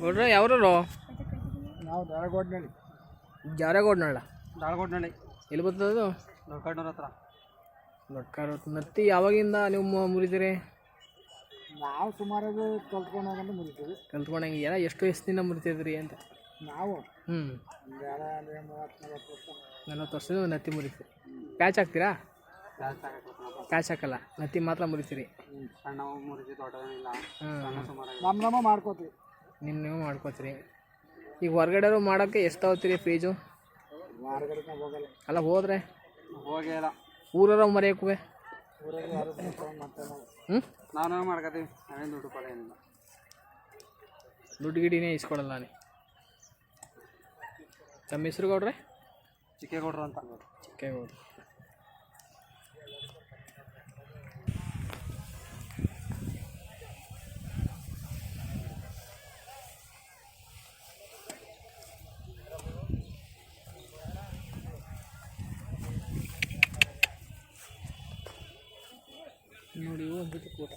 ಗೌಡ್ರ ಯಾವ್ರು ನಾವು ಧಾರಗೋಡ್ನಳ್ಳಿ ಜಾರಗೋಡ್ನಳ್ಳ. ಧಾರಗೋಡ್ನಳ್ಳಿ ಎಲ್ಲಿ ಬರ್ತದದು ದೊಡ್ಡಕಣ್ಣೂರ ಹತ್ರ. ದೊಡ್ಡ ನತ್ತಿ ಯಾವಾಗಿಂದ ನೀವು ಮುರಿದಿರಿ ನಾವು ಸುಮಾರು ಕಲ್ತ್ಕೊಂಡಾಗ ಹೋಗಂತ ಮುರಿತೀವಿ. ಕಲ್ತ್ಕೊಂಡಂಗೆ ಎಲ್ಲ ಎಷ್ಟು ವಯಸ್ಸಿನಿಂದ ಮುರಿತಿದ್ರಿ ಅಂತ. ನಾವು? ಹ್ಞೂ ನಲ್ವತ್ತು ವರ್ಷದ ನತ್ತಿ ಮುರಿತೀವಿ ಪ್ಯಾಚ್ ಹಾಕ್ತೀರಾ? ಪ್ಯಾಚ್ ಹಾಕಲ್ಲ ನತ್ತಿ ಮಾತ್ರ ಮುರಿತೀರಿ. ಸಣ್ಣ ಮುರಿದಿ ಸುಮಾರು ನಮ್ಮ ನಮ್ಮ ಮಾಡ್ಕೋತೀವಿ. ನಿಮ್ಮ ನೀವು ಮಾಡ್ಕೋತೀರಿ. ಈಗ ಹೊರಗಡೆ ಮಾಡೋಕ್ಕೆ ಎಷ್ಟು ತಗೋತೀರಿ ಫೀಜು ಹೋಗಲ್ಲ ಅಲ್ಲ ಹೋದ್ರೆ? ಹೋಗೇ ಇಲ್ಲ ಊರರ ಮರೆಯೋಕೆ ಊರಲ್ಲಿ ಯಾರು ತಗೊಂಡು ಮತ್ತೆ ನಾವು ಹ್ಞೂ ನಾನು ಮಾಡ್ಕೋತೀವಿ ನಾವೇನು ದುಡ್ಡು ದುಡ್ಡು ಗಿಡಿನೇ ಇಸ್ಕೊಡಲ್ಲ ನಾನು ತಮ್ಮ ಹೆಸ್ರು ಗೌಡ್ರೆ? ಕೊಡ್ರಿ ಅಂತ. ಚಿಕ್ಕೇಗೌಡ್ರು. ನೋಡಿ ಒಂದು ಕೂಟ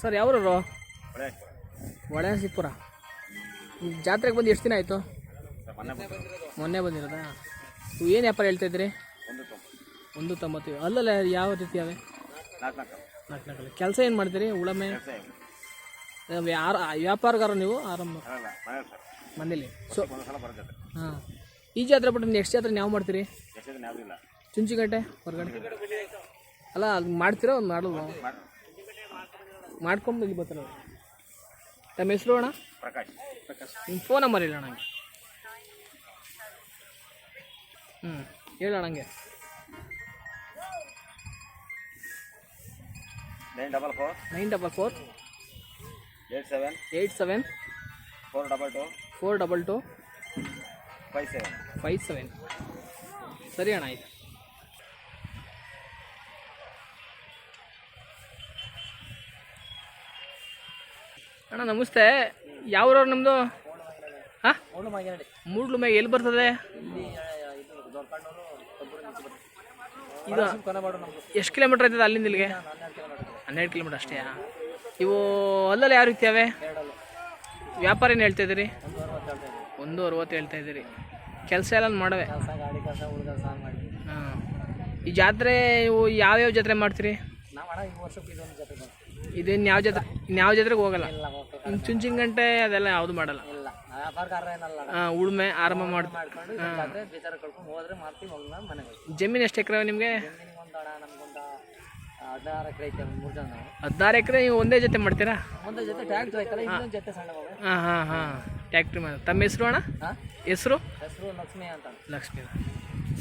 ಸರ್ ಯಾವ್ರವರು? ಒಳಸಿಪುರ ಜಾತ್ರೆಗೆ ಬಂದು ಎಷ್ಟು ದಿನ ಆಯಿತು? ಮೊನ್ನೆ ಬಂದಿರೋದಾ. ನೀವು ಏನು ವ್ಯಾಪಾರ ಹೇಳ್ತಾ ಇದ್ರಿ? ಒಂದು ತೊಂಬತ್ತು. ಅಲ್ಲಲ್ಲ ಯಾವ ರೀತಿ ಅವೆ? ನಾಲ್ಕು ಕೆಲಸ ಏನು ಮಾಡ್ತೀರಿ? ಉಳಮೆ? ಯಾರು ವ್ಯಾಪಾರಗಾರ ನೀವು? ಆರಂಭ. ಮನೇಲಿ. ಸೊ ಹಾಂ. ಈ ಜಾತ್ರೆ ಬಿಟ್ಟು ನೆಕ್ಸ್ಟ್ ಜಾತ್ರೆ ಯಾವ ಮಾಡ್ತೀರಿ? ಚುಂಚಿಗಟ್ಟೆ ಹೊರಗಡೆ? ಅಲ್ಲ ಅದು ಮಾಡ್ತೀರಾ ಒಂದು ಮಾಡೋದು ಮಾಡ್ಕೊಂಡು ಇಲ್ಲಿ ಬರ್ತಾರೆ. ತಮ್ಮ ಹೆಸರು ಅಣ್ಣ? ಪ್ರಕಾಶ್. ಪ್ರಕಾಶ್. ನಿಮ್ಮ ಫೋನ್ ನಂಬರ್ ಇಲ್ಲ ಅಣ್ಣ ಹ್ಞೂ ಹೇಳೋಣ ಹಂಗೆ nine double four. Nine double four. Eight seven. Eight seven. Four double two. Four double two. Five seven. Five seven. ಸರಿ ಅಣ್ಣ ಆಯ್ತು. ಅಣ್ಣ, ನಮಸ್ತೆ. ಯಾವ್ರವ್ರು ನಿಮ್ಮದು ಹಾಂ? ಮೂಡ್ಲು ಮ್ಯಾಗ ಎಲ್ಲಿ ಬರ್ತದೆ? ಎಷ್ಟು ಕಿಲೋಮೀಟ್ರ್ ಆಯ್ತದೆ ಅಲ್ಲಿಂದ ಇಲ್ಲಿಗೆ? ಹನ್ನೆರಡು ಕಿಲೋಮೀಟ್ರ್ ಅಷ್ಟೇ ಇವು ಅಲ್ಲಲ್ಲಿ ಯಾವ ರೀತಿ ಅವೆ ವ್ಯಾಪಾರ ಏನು ಹೇಳ್ತಾ ಇದ್ದೀರಿ? ಒಂದು ಅರವತ್ತು ಹೇಳ್ತಾ ಇದ್ದೀರಿ. ಕೆಲಸ ಎಲ್ಲ ಮಾಡವೆ? ಹಾಂ. ಈ ಜಾತ್ರೆ, ಇವು ಯಾವ್ಯಾವ ಜಾತ್ರೆ ಮಾಡ್ತೀರಿ? ಇದೇನು ಯಾವ ಜಾತ್ರೆ ಇನ್ಯಾವ ಜಾತ್ರೆಗೆ ಹೋಗಲ್ಲ. ಇನ್ನು ಚುಂಚಿನ ಗಂಟೆ ಅದೆಲ್ಲ ಯಾವ್ದು ಮಾಡಲ್ಲ. ಇಲ್ಲ ವ್ಯಾಪಾರಗಾರ ಏನಲ್ಲ ಹಾಂ ಉಳುಮೆ ಆರಂಭ ಮಾಡಿ ಮಾಡ್ಕೊಂಡು ಇದಾದ್ರೆ ಬೇಜಾರ ಕಳ್ಕೊಂಡು ಹೋದ್ರೆ ಮಾಡ್ತೀವಿ ಹೋಗ ಮನೆಗೆ. ಜಮೀನು ಎಷ್ಟು ಎಕರೆ ನಿಮಗೆ? ಒಂದು ಅಣ್ಣ ನಮ್ಗೊಂದು ಹದಿನಾರು ಎಕರೆ ಐತೆ ಮೂರು ಜನ. ನಾವು ಹದಿನಾರು ಎಕರೆ ನೀವು ಒಂದೇ ಜೊತೆ ಮಾಡ್ತೀರಾ? ಒಂದೇ ಜೊತೆ ಟ್ಯಾಕ್ಟ್ರ್ ಐತಲ್ಲ ಇನ್ನೊಂದು ಜೊತೆ ಸಣ್ಣ ಹಾಂ ಹಾಂ ಹಾಂ. ಟ್ಯಾಕ್ಟ್ರಿ ಮಾಡಿ. ತಮ್ಮ ಹೆಸರು ಅಣ್ಣ? ಹಾಂ? ಹೆಸರು? ಹೆಸರು ಲಕ್ಷ್ಮಿ ಅಂತ ಲಕ್ಷ್ಮಿ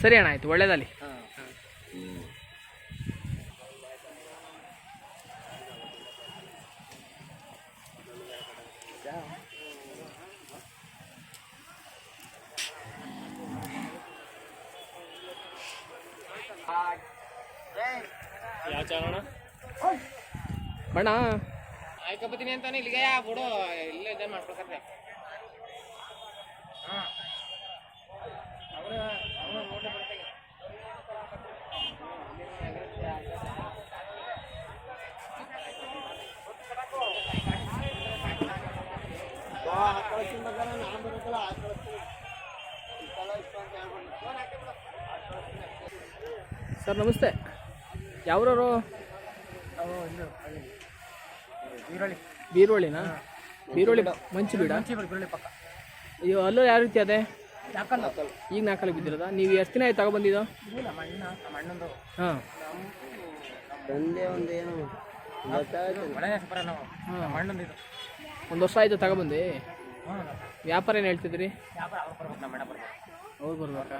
ಸರಿ ಅಣ್ಣ ಆಯಿತು. ಒಳ್ಳೇದಲ್ಲಿ ಹಾಂ. ಬಣ್ಣ. ಆಯ್ಕೊಬತ್ತೀನಿ ಅಂತಾನೆ ಇಲ್ಲಿಗೆ ಬಿಡು ಇಲ್ಲೇ ಇದೆ ಮಾಡ್ಕೊತಾರೆ ಸರ್ ನಮಸ್ತೆ. ಯಾವ್ರವರು? ಈರುಳ್ಳಿ ಬೀರುಳ್ಳಿ ಬೀರೋಳಿ ಮಂಚು ಬೀಡ ಪಕ್ಕ ಅಯ್ಯೋ, ಅಲ್ಲೂ ಯಾವ ರೀತಿ ಅದೇ? ಈಗ ನಾಲ್ಕಲ್ಲಿ ಬಿದ್ದಿರೋದ? ನೀವು ಎಷ್ಟು ದಿನ ಆಯ್ತು ತಗೊಬಂದಿದ್ದು? ಹಾಂ. ಒಂದೇ ಒಂದು ಏನು ಒಂದು ವರ್ಷ ಆಯಿತು ತಗೊಬಂದು? ವ್ಯಾಪಾರ ಏನು ಹೇಳ್ತಿದ್ರಿ? ವ್ಯಾಪಾರ ಅವ್ರು ಬರ್ಬೇಕು?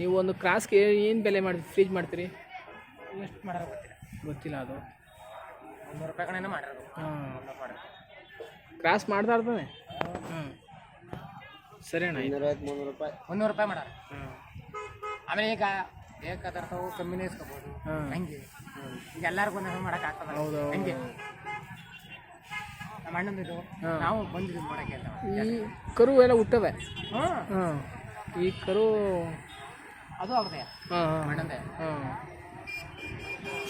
ನಮ್ಮ ಕ್ರಾಸ್ಗೆ ಏನು ಬೆಲೆ ಮಾಡ್ತೀರಿ ಫ್ರೀಜ್ ಮಾಡ್ತೀರಿ? ಎಷ್ಟು ಮಾಡ್ಯಾರ ಗೊತ್ತಿಲ್ಲ. ಗೊತ್ತಿಲ್ಲ ಅದು. ಮುನ್ನೂರು ರೂಪಾಯಿ ಕಡೆನೇ ಮಾಡಿರೋದು. ಹಾಂ. ಮುನ್ನೂರು ಮಾಡಿರೋದು. ಕ್ರಾಸ್ ಮಾಡ್ತಾ ಇರ್ತಾನೆ ಹ್ಞೂ ಸರಿ ಅಣ್ಣ ಐನೂರೈವತ್ತು ಮುನ್ನೂರು ರೂಪಾಯಿ ಮಾಡ ಆಮೇಲೆ ಈಗ ಬೇಕಾದಂಥವು ಕಮ್ಮಿನೇ ಇಸ್ಕೋಬೋದು. ಹಾಂ ಹಂಗೆ. ಈಗ ಎಲ್ಲರಿಗೂ ಒಂದೊಂದು ಮಾಡೋಕೆ ಆಗ್ತದೆ ಹೌದು ಹಂಗೆ. ನಮ್ಮ ಅಣ್ಣಂದಿದ್ದು ಹಾಂ. ನಾವು ಬಂದಿದ್ದು ಮಾಡಕ್ಕೆ ಅಂತ ಈ ಕರು ಎಲ್ಲ ಹುಟ್ಟವೆ. ಹ್ಞೂ ಹಾಂ ಈ ಕರು ಅದು ಅವ್ರದೇ. ಹಾಂ ಹಾಂ ಅಣ್ಣಂದೇ. ಹಾಂ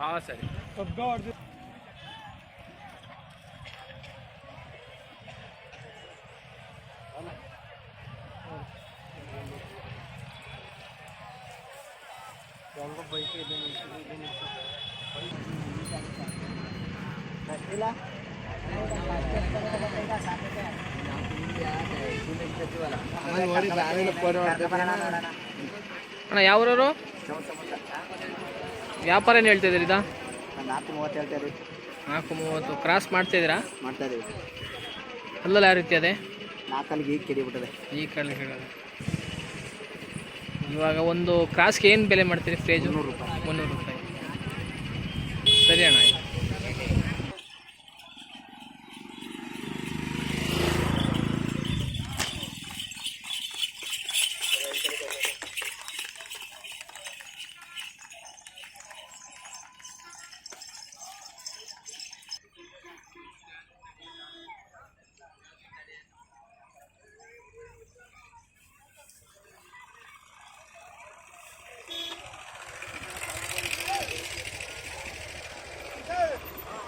ಹಾಂ ಸರಿ ಅಣ್ಣ ಯಾವ್ರವರು ವ್ಯಾಪಾರ ಏನು ಹೇಳ್ತಾ ಇದ್ದೀರಿ ಇದಾ? ನಾಲ್ಕು ಮೂವತ್ತು ಹೇಳ್ತಾರೆ ನಾಲ್ಕು ಮೂವತ್ತು. ಕ್ರಾಸ್ ಮಾಡ್ತಾ ಇದ್ದೀರಾ? ಮಾಡ್ತಾ ಇದೀವಿ ಅಲ್ಲಲ್ಲ ಯಾವ ರೀತಿ ಅದೇ ನಾಲ್ಕಲ್ಲಿಗೆ ಈಗ ಕೆಡಿಬಿಟ್ಟದೆ. ಈ ಕಡೆ ಹೇಳೋದು. ಇವಾಗ ಒಂದು ಕ್ರಾಸ್ಗೆ ಏನು ಬೆಲೆ ಮಾಡ್ತೀರಿ? ಫ್ರೇಜ್ ಮುನ್ನೂರು ರೂಪಾಯಿ. ಮುನ್ನೂರು ರೂಪಾಯಿ. ಸರಿ ಅಣ್ಣ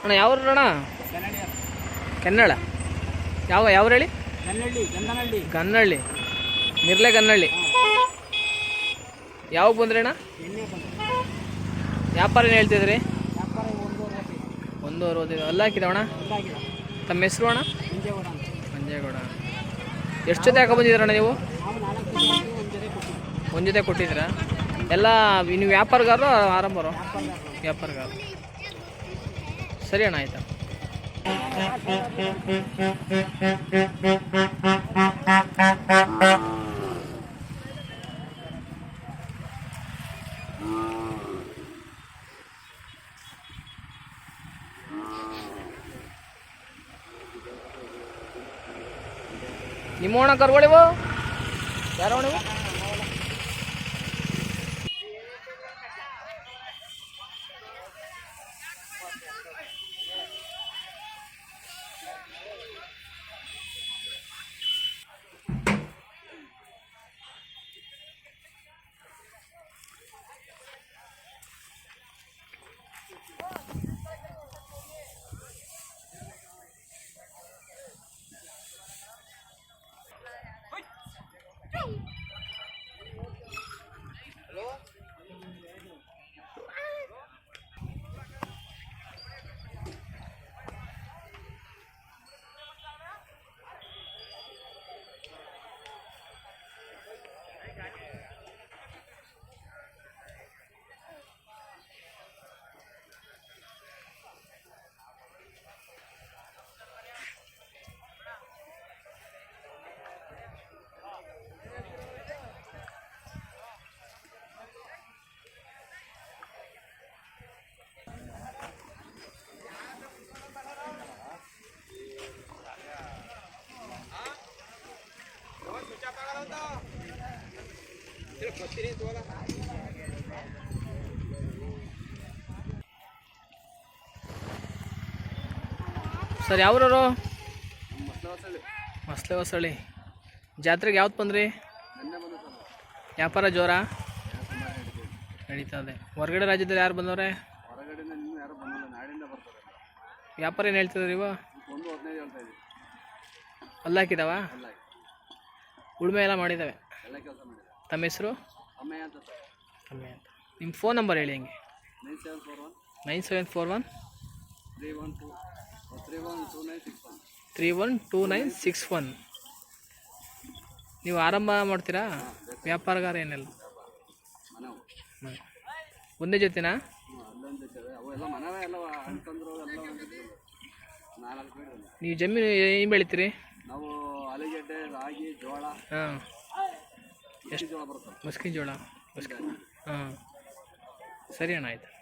ಅಣ್ಣ ಯಾವ ಅಣ್ಣ? ಕೆನ್ನಳ ಯಾವ ಯಾವ ಹೇಳಿ? ಗನ್ನಳ್ಳಿ ನಿರ್ಲೆ ಗನ್ನಳ್ಳಿ ಯಾವಾಗ ಬಂದ್ರಿ ಅಣ್ಣ? ವ್ಯಾಪಾರ ಏನು ಹೇಳ್ತಿದ್ರಿ ಒಂದೂವರೆ ಅರವತ್ತೈದು ಅಲ್ಲ ಅಣ್ಣ? ತಮ್ಮ ಹೆಸರು ಅಣ್ಣ? ಮಂಜೇಗೌಡ. ಎಷ್ಟು ಜೊತೆ ಹಾಕೊಂಬಂದಿದ್ದೀರಣ್ಣ ನೀವು ನಾವು? ಒಂದು ಜೊತೆ ಕೊಟ್ಟಿದ್ದೀರಾ? ಎಲ್ಲ ನೀವು ವ್ಯಾಪಾರಗಾರರು, ಆರಂಭರು? ವ್ಯಾಪಾರ ವ್ಯಾಪಾರಗಾರರು. ಸರಿ ಅಣ್ಣ ಆಯ್ತಾ. ನಿಮ್ಮ ಕರ್ಗಳಿವು ಯಾರೋ ಸರ್, ಯಾವ್ರವರು? ಮಸ್ಲೆ ಹೊಸಳಿ ಜಾತ್ರೆಗೆ ಯಾವ್ದು ಬಂದ್ರಿ? ವ್ಯಾಪಾರ ಜೋರ? ನಡೀತಾ ಇದೆ. ಹೊರಗಡೆ ರಾಜ್ಯದಲ್ಲಿ ಯಾರು ಬಂದವ್ರೆ? ವ್ಯಾಪಾರ ಏನು ಹೇಳ್ತಿದ್ರಿ ಇವ ಒಂದು ಹದಿನೈದು ಹೇಳ್ತಾ ಇದ್ದೀವಿ ಅಲ್ಲ ಹಾಕಿದಾವ? ಎಲ್ಲ ಉಳುಮೆ ಎಲ್ಲ ಮಾಡಿದ್ದಾವೆ ತಮ್ಮ ಹೆಸರು? ಅಮ್ಮಯ್ಯ ಅಂತ. ಸರ್ ತಮ್ಮೆ ಅಂತ ನಿಮ್ಮ ಫೋನ್ ನಂಬರ್ ಹೇಳಿ ಹಂಗೆ. Nine seven four one. Nine seven four one? Three one two. Three one two nine six one. Three one two nine six one. ನೀವು ಆರಂಭ ಮಾಡ್ತೀರಾ? ವ್ಯಾಪಾರಗಾರ ಏನಿಲ್ಲ. ಒಂದೇ ಜೊತೆನಾ? ಹ್ಞೂ ಅಲ್ಲೊಂದು ಇದ್ದಾವೆ ಅವು ಎಲ್ಲ ಮನೆವೇ ಎಲ್ಲ ಅಂತಂದ್ರು ಎಲ್ಲ ನಾಲ್ಕು ನೀವು ಜಮೀನು ಏನು ಬೆಳಿತೀರಿ? ನಾವು ಆಲೂಗಡ್ಡೆ ರಾಗಿ ಜೋಳ. ಹಾಂ. ಎಷ್ಟು? ಮಸ್ಕಿನ ಜೋಳ ಮಸ್ಕಿ ಹಾಂ. ಸರಿ ಅಣ್ಣ ಆಯ್ತು.